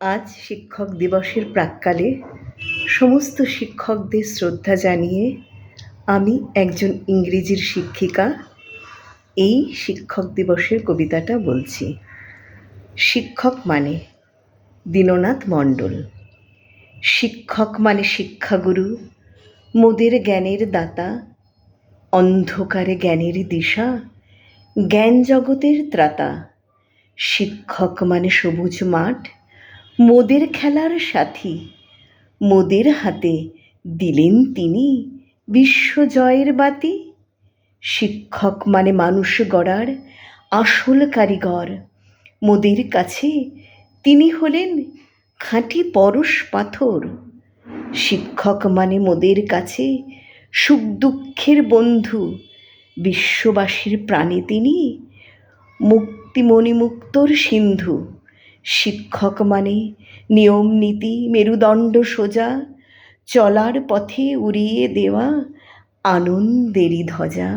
আজ শিক্ষক দিবসের প্রাক্কালে সমস্ত শিক্ষকদের শ্রদ্ধা জানিয়ে আমি একজন ইংরেজির শিক্ষিকা এই শিক্ষক দিবসের কবিতাটা বলছি। শিক্ষক মানে দীননাথ মণ্ডল। শিক্ষক মানে শিক্ষাগুরু, মোদের জ্ঞানের দাতা, অন্ধকারে জ্ঞানের দিশা, জ্ঞান জগতের ত্রাতা। শিক্ষক মানে সবুজ মাঠ মোদের খেলার সাথী। মোদের হাতে দিলেন তিনি বিশ্বজয়ের বাতি। শিক্ষক মানে মানুষ গড়ার আসল কারিগর। মোদের কাছে তিনি হলেন খাঁটি পরশ পাথর। শিক্ষক মানে মোদের কাছে সুখ দুঃখের বন্ধু। বিশ্ববাসীর প্রাণে তিনি মুক্তি মণিমুক্তর সিন্ধু। শিক্ষক মানে নিয়ম নীতি মেরুদণ্ড সোজা চলার পথে উড়িয়ে দেওয়া আনন্দেরই ধ্বজা।